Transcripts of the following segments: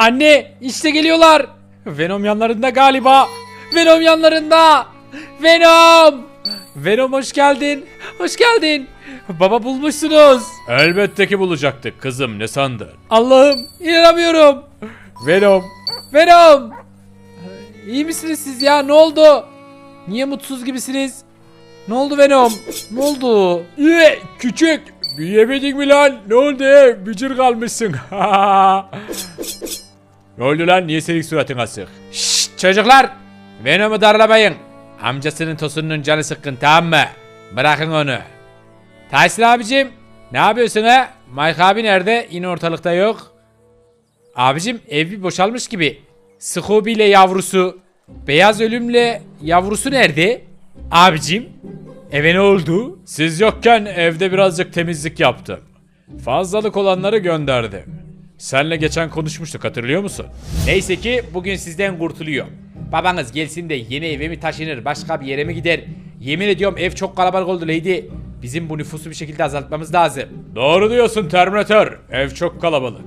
Anne işte geliyorlar. Venom yanlarında galiba. Venom yanlarında. Venom. Venom hoş geldin. Hoş geldin. Baba bulmuşsunuz. Elbette ki bulacaktık kızım ne sandın? Allah'ım inanamıyorum. Venom. Venom. İyi misiniz siz ya? Ne oldu? Niye mutsuz gibisiniz? Ne oldu Venom? Ne oldu? İyi küçük. Büyüyemedin mi lan? Ne oldu? Bücür kalmışsın. ne oldu lan? Niye senin suratın asık? Şşt çocuklar. Venom'u darlamayın. Amcasının tosunun canı sıkkın tamam mı? Bırakın onu. Tahsin abicim. Ne yapıyorsun ha? Mike abi nerede? Yine ortalıkta yok. Abicim ev bir boşalmış gibi. Scooby ile yavrusu. Beyaz ölümle yavrusu nerede? Abicim. Eve ne oldu? Siz yokken evde birazcık temizlik yaptım. Fazlalık olanları gönderdim. Senle geçen konuşmuştuk hatırlıyor musun? Neyse ki bugün sizden kurtuluyor. Babanız gelsin de yeni eve mi taşınır, başka bir yere mi gider? Yemin ediyorum ev çok kalabalık oldu Lady. Bizim bu nüfusu bir şekilde azaltmamız lazım. Doğru diyorsun Terminator. Ev çok kalabalık.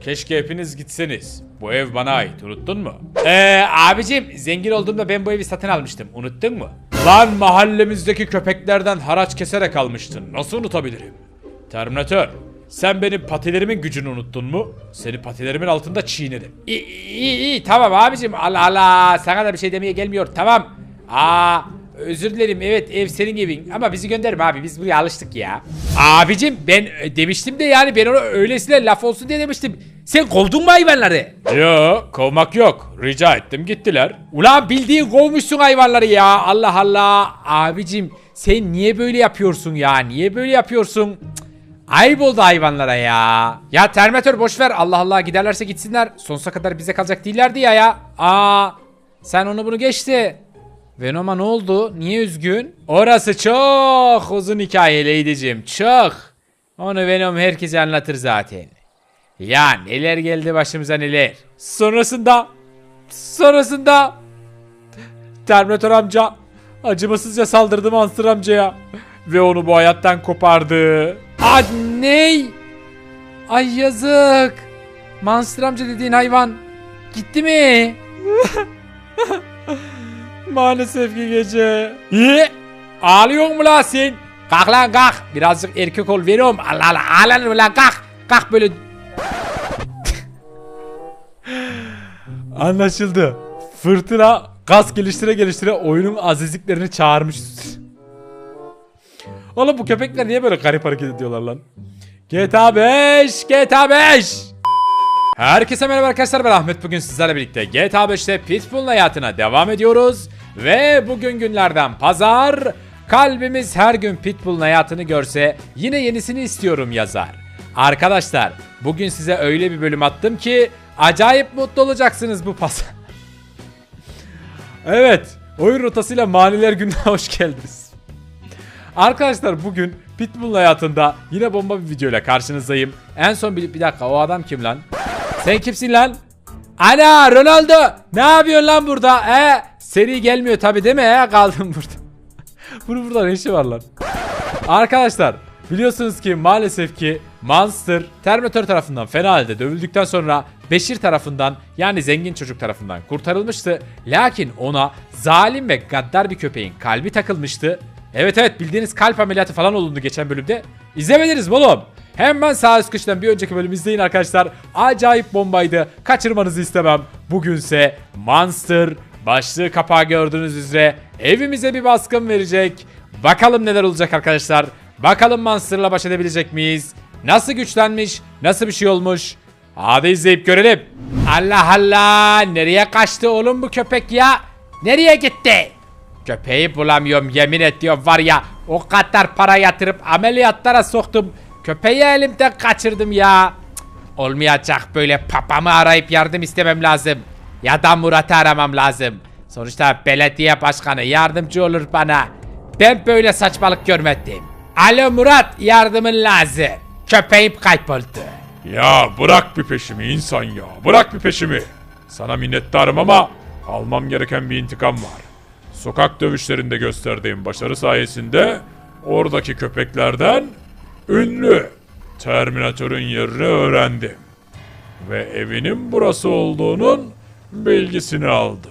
Keşke hepiniz gitseniz. Bu ev bana ait unuttun mu? Ee abicim zengin olduğumda ben bu evi satın almıştım. Unuttun mu? Lan mahallemizdeki köpeklerden haraç keserek almıştın. Nasıl unutabilirim? Terminator, sen benim patilerimin gücünü unuttun mu? Seni patilerimin altında çiğnedim. İyi iyi iyi tamam abicim. Allah Allah sana da bir şey demeye gelmiyor. Tamam. Aa özür dilerim evet ev senin evin ama bizi gönderme abi biz buraya alıştık ya. Abicim ben e, demiştim de yani ben ona öylesine laf olsun diye demiştim. Sen kovdun mu hayvanları? Yo, kovmak yok. Rica ettim gittiler. Ulan bildiğin kovmuşsun hayvanları ya. Allah Allah. Abicim sen niye böyle yapıyorsun ya? Niye böyle yapıyorsun? Cık, Ayıp oldu hayvanlara ya. Ya Terminator boş ver. Allah Allah giderlerse gitsinler. Sonsuza kadar bize kalacak değillerdi ya ya. Aa sen onu bunu geçti. Venom'a ne oldu? Niye üzgün? Orası çok uzun hikaye Lady'cim. Çok. Onu Venom herkese anlatır zaten. Ya neler geldi başımıza neler. Sonrasında Sonrasında Terminator amca acımasızca saldırdı Monster amcaya ve onu bu hayattan kopardı. Aa ney? Ay yazık. Monster amca dediğin hayvan gitti mi? Maalesef ki gece. İyi. Ağlıyor mu lan sen? Kalk lan kalk. Birazcık erkek ol veriyorum. Allah Allah ağlanır mı lan kalk. Kalk böyle Anlaşıldı. Fırtına gaz geliştire geliştire oyunun azizliklerini çağırmış. Oğlum bu köpekler niye böyle garip hareket ediyorlar lan? GTA 5! GTA 5! Herkese merhaba arkadaşlar ben Ahmet bugün sizlerle birlikte GTA 5'te Pitbull'un hayatına devam ediyoruz. Ve bugün günlerden pazar kalbimiz her gün Pitbull'un hayatını görse yine yenisini istiyorum yazar. Arkadaşlar bugün size öyle bir bölüm attım ki acayip mutlu olacaksınız bu pazar. evet oyun rotasıyla maniler gününe hoş geldiniz. Arkadaşlar bugün Pitbull hayatında yine bomba bir videoyla karşınızdayım. En son bir, bir dakika o adam kim lan? Sen kimsin lan? Ana Ronaldo ne yapıyorsun lan burada? He? Seri gelmiyor tabi değil mi? He? Kaldım burada. Bunun burada ne işi var lan? Arkadaşlar biliyorsunuz ki maalesef ki Monster Terminator tarafından fena halde dövüldükten sonra Beşir tarafından yani zengin çocuk tarafından kurtarılmıştı. Lakin ona zalim ve gaddar bir köpeğin kalbi takılmıştı. Evet evet bildiğiniz kalp ameliyatı falan olundu geçen bölümde. İzlemediniz mi oğlum? Hemen sağ üst köşeden bir önceki bölümü izleyin arkadaşlar. Acayip bombaydı. Kaçırmanızı istemem. Bugünse Monster başlığı kapağı gördüğünüz üzere evimize bir baskın verecek. Bakalım neler olacak arkadaşlar. Bakalım Monster'la baş edebilecek miyiz? Nasıl güçlenmiş? Nasıl bir şey olmuş? Hadi izleyip görelim. Allah Allah! Nereye kaçtı oğlum bu köpek ya? Nereye gitti? Köpeği bulamıyorum yemin ediyorum var ya o kadar para yatırıp ameliyatlara soktum. Köpeği elimden kaçırdım ya. Cık, olmayacak böyle papamı arayıp yardım istemem lazım. Ya da Murat'ı aramam lazım. Sonuçta belediye başkanı yardımcı olur bana. Ben böyle saçmalık görmedim. Alo Murat yardımın lazım. Köpeğim kayboldu. Ya bırak bir peşimi insan ya. Bırak bir peşimi. Sana minnettarım ama almam gereken bir intikam var. Sokak dövüşlerinde gösterdiğim başarı sayesinde oradaki köpeklerden ünlü Terminatör'ün yerini öğrendim. ve evinin burası olduğunun bilgisini aldım.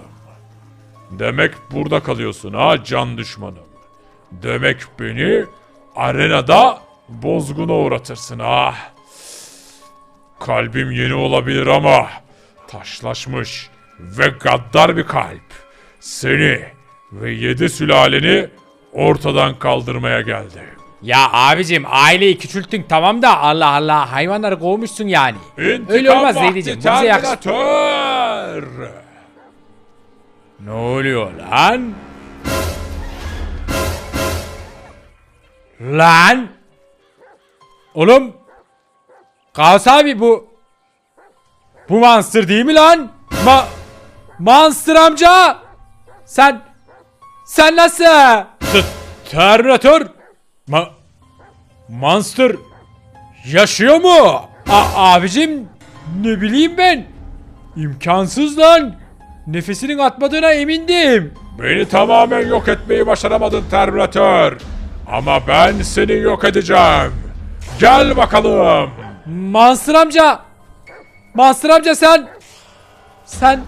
Demek burada kalıyorsun ha can düşmanım. Demek beni arenada bozguna uğratırsın ha. Kalbim yeni olabilir ama taşlaşmış ve gaddar bir kalp. Seni ve yedi sülaleni ortadan kaldırmaya geldi. Ya abicim aileyi küçülttün tamam da Allah Allah hayvanları kovmuşsun yani. İntikam Öyle olmaz. Bu bize yakışır. Ne oluyor lan? Lan! Oğlum! Kaos abi bu... Bu Monster değil mi lan? Ma... Monster amca! Sen... Sen nasıl? Terminator! Ma... Monster... Yaşıyor mu? A abicim... Ne bileyim ben. İmkansız lan. Nefesinin atmadığına emindim. Beni tamamen yok etmeyi başaramadın Terminator. Ama ben seni yok edeceğim. Gel bakalım. Mansur amca. Mansur amca sen. Sen.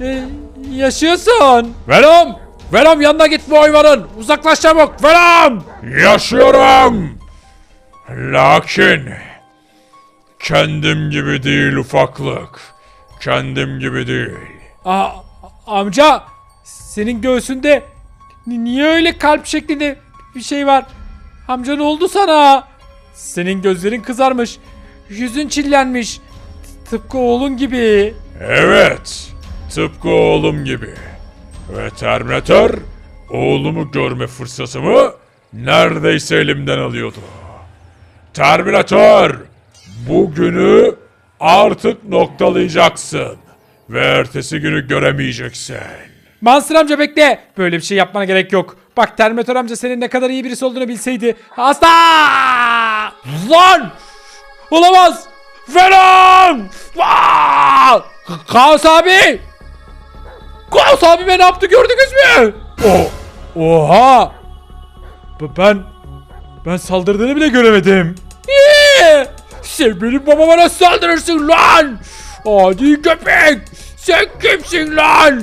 e, yaşıyorsun. Venom. Venom yanına git bu hayvanın. Uzaklaş çabuk. Venom. Yaşıyorum. Lakin kendim gibi değil ufaklık. Kendim gibi değil. Aa, amca. Senin göğsünde ni- niye öyle kalp şeklinde bir şey var? Amca ne oldu sana? Senin gözlerin kızarmış. Yüzün çillenmiş. Tıpkı oğlun gibi. Evet, tıpkı oğlum gibi. Ve Terminator oğlumu görme fırsatımı neredeyse elimden alıyordu. Terminator, bugünü artık noktalayacaksın ve ertesi günü göremeyeceksin. Mansur amca bekle. Böyle bir şey yapmana gerek yok. Bak Terminator amca senin ne kadar iyi birisi olduğunu bilseydi. Hasta! Lan! Olamaz! Venom! Kaos abi! Kaos abi ne yaptı gördünüz mü? O, oha! Ben ben saldırdığını bile göremedim. Niye? Sen benim babama nasıl saldırırsın lan? Adi köpek! Sen kimsin lan?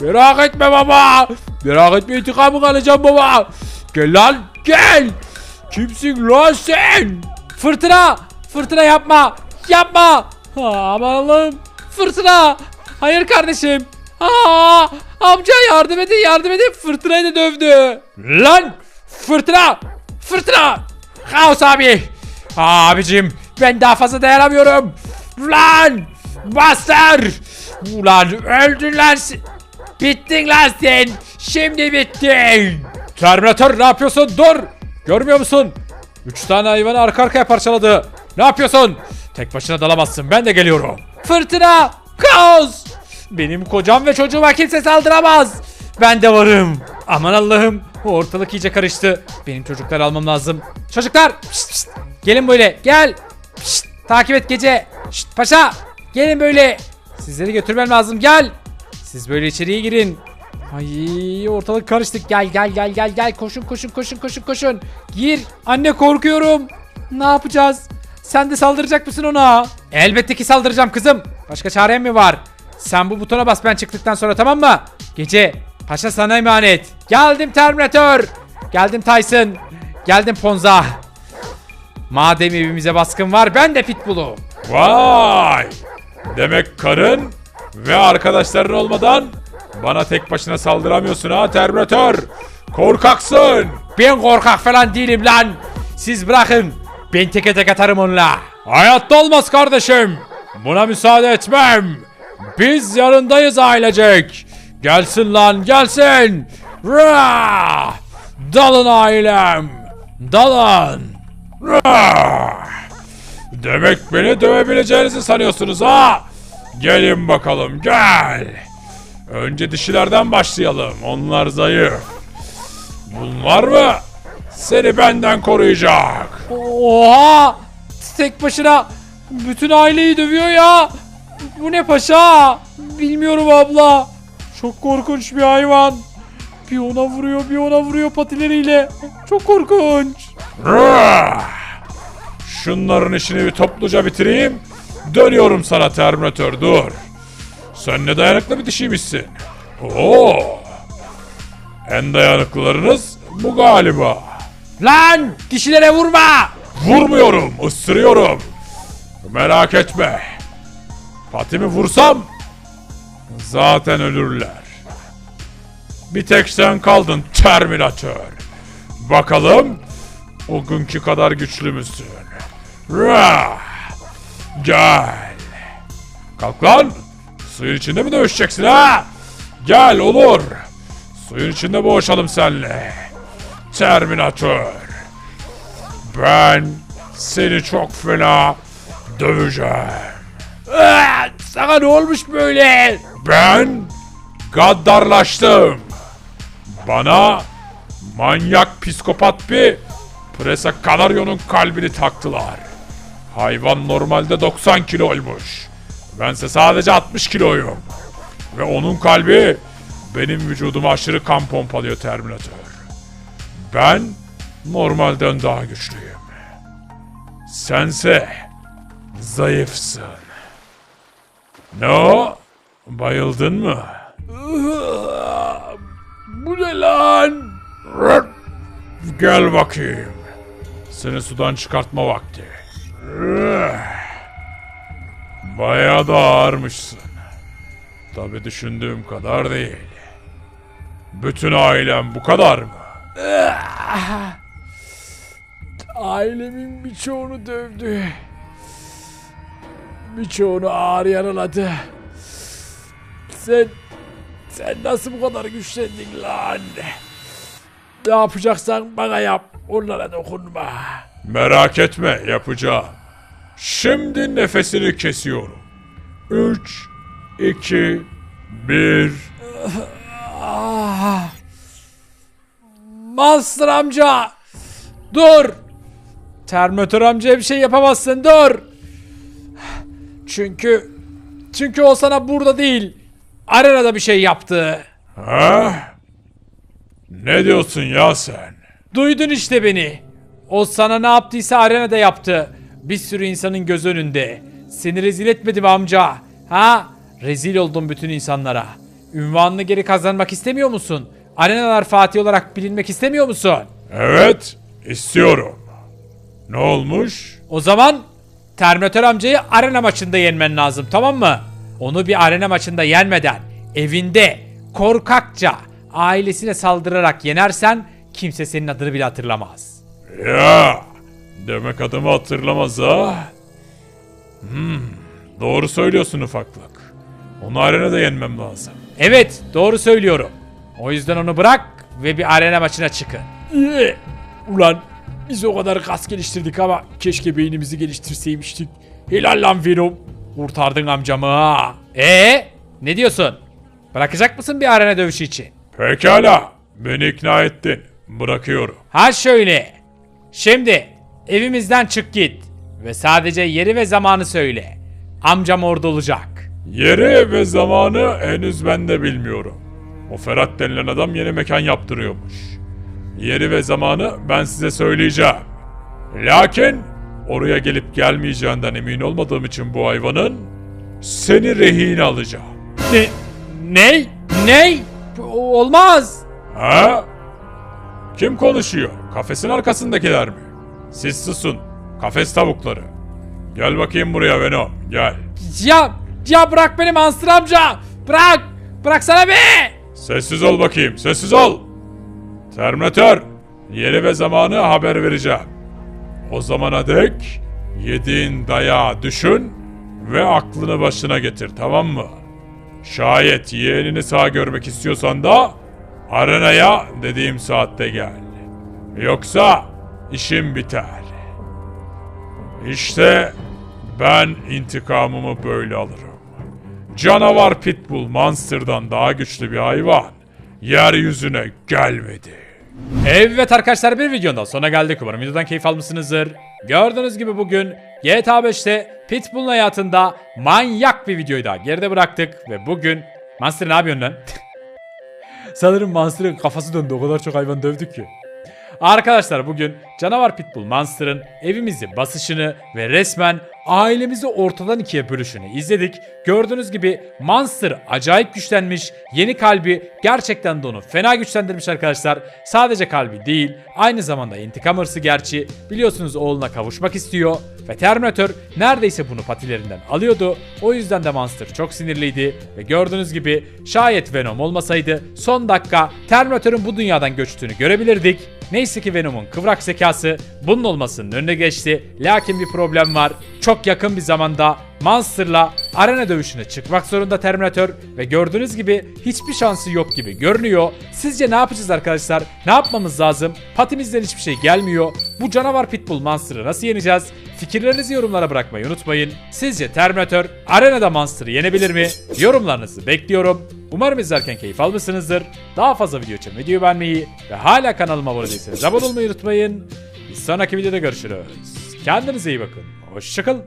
Merak etme baba. Merak etme intikamını alacağım baba. Gel lan gel. Kimsin lan sen? Fırtına! Fırtına yapma! Yapma! Ha, aman Allah'ım! Fırtına! Hayır kardeşim! Aa, amca yardım edin yardım edin fırtınayı da dövdü. Lan! Fırtına! Fırtına! Kaos abi! Abicim ben daha fazla dayanamıyorum. Lan! Bastır! Ulan öldün lan. Bittin lan sen. Şimdi bittin. Terminator ne yapıyorsun? Dur. Görmüyor musun? Üç tane hayvanı arka arkaya parçaladı. Ne yapıyorsun? Tek başına dalamazsın. Ben de geliyorum. Fırtına! Kaos! Benim kocam ve çocuğuma kimse saldıramaz. Ben de varım. Aman Allah'ım. Ortalık iyice karıştı. Benim çocukları almam lazım. Çocuklar! Pişt, pişt. Gelin böyle. Gel. Pişt, takip et gece. Şşt, paşa. Gelin böyle. Sizleri götürmem lazım. Gel. Siz böyle içeriye girin. Ay ortalık karıştık. Gel gel gel gel gel. Koşun koşun koşun koşun koşun. Gir. Anne korkuyorum. Ne yapacağız? Sen de saldıracak mısın ona? Elbette ki saldıracağım kızım. Başka çarem mi var? Sen bu butona bas ben çıktıktan sonra tamam mı? Gece. Paşa sana emanet. Geldim Terminator. Geldim Tyson. Geldim Ponza. Madem evimize baskın var ben de Pitbull'um. Vay! Demek karın ve arkadaşların olmadan bana tek başına saldıramıyorsun ha Terminator. Korkaksın. Ben korkak falan değilim lan. Siz bırakın. Ben teke tek atarım onunla. Hayatta olmaz kardeşim. Buna müsaade etmem. Biz yanındayız ailecek. Gelsin lan gelsin. Rah! Dalın ailem. Dalın. Ah! Demek beni dövebileceğinizi sanıyorsunuz ha? Gelin bakalım gel. Önce dişilerden başlayalım. Onlar zayıf. Bunlar mı? Seni benden koruyacak. Oha! Tek başına bütün aileyi dövüyor ya. Bu ne paşa? Bilmiyorum abla. Çok korkunç bir hayvan. Bir ona vuruyor, bir ona vuruyor patileriyle. Çok korkunç. Şunların işini bir topluca bitireyim. Dönüyorum sana Terminator dur. Sen ne dayanıklı bir dişiymişsin. Oo. En dayanıklılarınız bu galiba. Lan dişilere vurma. Vurmuyorum, ısırıyorum. Merak etme. Fatih'i vursam zaten ölürler. Bir tek sen kaldın Terminator. Bakalım o günkü kadar güçlü müsün? Rah! Gel. Kalk lan. Suyun içinde mi dövüşeceksin ha? Gel olur. Suyun içinde boğuşalım senle. Terminator. Ben seni çok fena döveceğim. Aa, sana ne olmuş böyle? Ben gaddarlaştım. Bana manyak psikopat bir Presa Canaryon'un kalbini taktılar. Hayvan normalde 90 kiloymuş. Bense sadece 60 kiloyum. Ve onun kalbi benim vücuduma aşırı kan pompalıyor Terminator. Ben normalden daha güçlüyüm. Sense zayıfsın. Ne o? Bayıldın mı? Bu ne lan? Gel bakayım. Seni sudan çıkartma vakti. Bayağı da ağırmışsın. Tabi düşündüğüm kadar değil. Bütün ailem bu kadar mı? Ailemin birçoğunu dövdü. Birçoğunu ağır yaraladı. Sen... Sen nasıl bu kadar güçlendin lan? Ne yapacaksan bana yap. Onlara dokunma. Merak etme yapacağım. Şimdi nefesini kesiyorum. 3, 2, 1. Monster amca! Dur! Terminator amcaya bir şey yapamazsın dur! Çünkü... Çünkü o sana burada değil. Arenada bir şey yaptı. Ha? Ne diyorsun ya sen? Duydun işte beni. O sana ne yaptıysa arenada yaptı. Bir sürü insanın göz önünde. Seni rezil etmedi mi amca? Ha? Rezil oldun bütün insanlara. Ünvanını geri kazanmak istemiyor musun? Arenalar Fatih olarak bilinmek istemiyor musun? Evet, istiyorum. Ne olmuş? O zaman Terminator amcayı arena maçında yenmen lazım tamam mı? Onu bir arena maçında yenmeden evinde korkakça ailesine saldırarak yenersen kimse senin adını bile hatırlamaz. Ya, demek adımı hatırlamaz ha? Hmm, doğru söylüyorsun ufaklık. Onu arenada yenmem lazım. Evet doğru söylüyorum. O yüzden onu bırak ve bir arena maçına çıkın. Ulan biz o kadar kas geliştirdik ama keşke beynimizi geliştirseymiştik. Helal lan Venom. Kurtardın amcamı ha. Ee, ne diyorsun? Bırakacak mısın bir arena dövüşü için? Pekala, beni ikna ettin. Bırakıyorum. Ha şöyle. Şimdi evimizden çık git. Ve sadece yeri ve zamanı söyle. Amcam orada olacak. Yeri ve zamanı henüz ben de bilmiyorum. O Ferhat denilen adam yeni mekan yaptırıyormuş. Yeri ve zamanı ben size söyleyeceğim. Lakin oraya gelip gelmeyeceğinden emin olmadığım için bu hayvanın seni rehin alacağım. Ne? Ney? O- Olmaz. Ha? Kim konuşuyor? Kafesin arkasındakiler mi? Siz susun. Kafes tavukları. Gel bakayım buraya Venom. Gel. Ya ya bırak beni Mansur amca. Bırak. Bıraksana be. Sessiz ol bakayım. Sessiz ol. Terminator. Yeri ve zamanı haber vereceğim. O zamana dek yediğin dayağı düşün ve aklını başına getir tamam mı? Şayet yeğenini sağ görmek istiyorsan da arenaya dediğim saatte gel. Yoksa işim biter. İşte ben intikamımı böyle alırım. Canavar Pitbull Monster'dan daha güçlü bir hayvan yeryüzüne gelmedi. Evet arkadaşlar bir videonun daha sonuna geldik. Umarım videodan keyif almışsınızdır. Gördüğünüz gibi bugün GTA 5'te Pitbull'un hayatında manyak bir videoyu da geride bıraktık. Ve bugün Monster ne yapıyorsun lan? Sanırım Monster'ın kafası döndü o kadar çok hayvan dövdük ki. Arkadaşlar bugün canavar Pitbull Monster'ın evimizi basışını ve resmen ailemizi ortadan ikiye bölüşünü izledik. Gördüğünüz gibi Monster acayip güçlenmiş. Yeni kalbi gerçekten de onu fena güçlendirmiş arkadaşlar. Sadece kalbi değil aynı zamanda intikam hırsı gerçi. Biliyorsunuz oğluna kavuşmak istiyor. Ve Terminator neredeyse bunu patilerinden alıyordu. O yüzden de Monster çok sinirliydi. Ve gördüğünüz gibi şayet Venom olmasaydı son dakika Terminator'ın bu dünyadan göçtüğünü görebilirdik. Neyse ki Venom'un kıvrak zekası bunun olmasının önüne geçti. Lakin bir problem var. Çok yakın bir zamanda Monster'la arena dövüşüne çıkmak zorunda Terminator ve gördüğünüz gibi hiçbir şansı yok gibi görünüyor. Sizce ne yapacağız arkadaşlar? Ne yapmamız lazım? Patimizden hiçbir şey gelmiyor. Bu canavar Pitbull Monster'ı nasıl yeneceğiz? Fikirlerinizi yorumlara bırakmayı unutmayın. Sizce Terminator arenada Monster'ı yenebilir mi? Yorumlarınızı bekliyorum. Umarım izlerken keyif almışsınızdır. Daha fazla video için videoyu beğenmeyi ve hala kanalıma abone değilseniz abone olmayı unutmayın. Bir sonraki videoda görüşürüz. Kendinize iyi bakın. Hoşçakalın.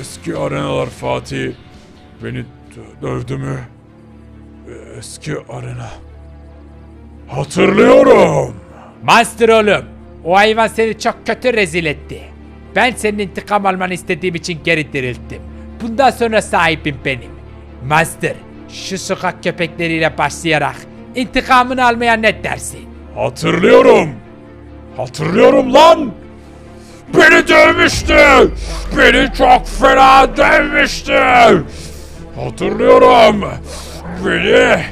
Eski arenalar Fatih beni dö- dövdü mü? Eski arena. Hatırlıyorum. Monster oğlum. O hayvan seni çok kötü rezil etti. Ben senin intikam almanı istediğim için geri dirilttim. Bundan sonra sahibim benim. Monster, şu sokak köpekleriyle başlayarak intikamını almaya ne dersin? Hatırlıyorum. Hatırlıyorum lan. Beni dövmüştü. Beni çok fena dövmüştü. Hatırlıyorum. Beni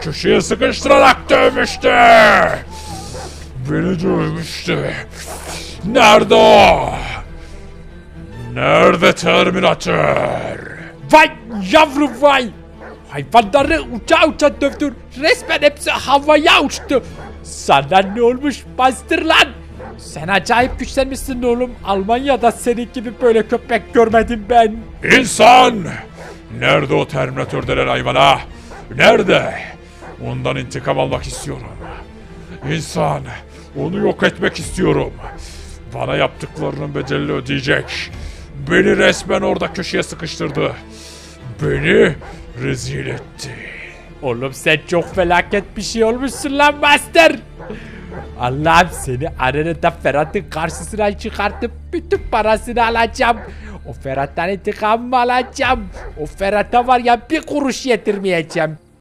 köşeye sıkıştırarak dövmüştü. Beni dövmüştü. Nerede o? Nerede Terminator? Vay yavrum vay! Hayvanları uça uça dövdün. Resmen hepsi havaya uçtu. Sana ne olmuş Monster lan? Sen acayip güçlenmişsin oğlum. Almanya'da senin gibi böyle köpek görmedim ben. İnsan! Nerede o Terminator denen hayvan ha? Nerede? Ondan intikam almak istiyorum. İnsan! Onu yok etmek istiyorum. Bana yaptıklarının bedelini ödeyecek. Beni resmen orada köşeye sıkıştırdı. Beni rezil etti. Oğlum sen çok felaket bir şey olmuşsun lan Master. Allah'ım seni arenada Ferhat'ın karşısına çıkartıp bütün parasını alacağım. O Ferhat'tan intikamımı alacağım. O Ferhat'a var ya bir kuruş yetirmeyeceğim.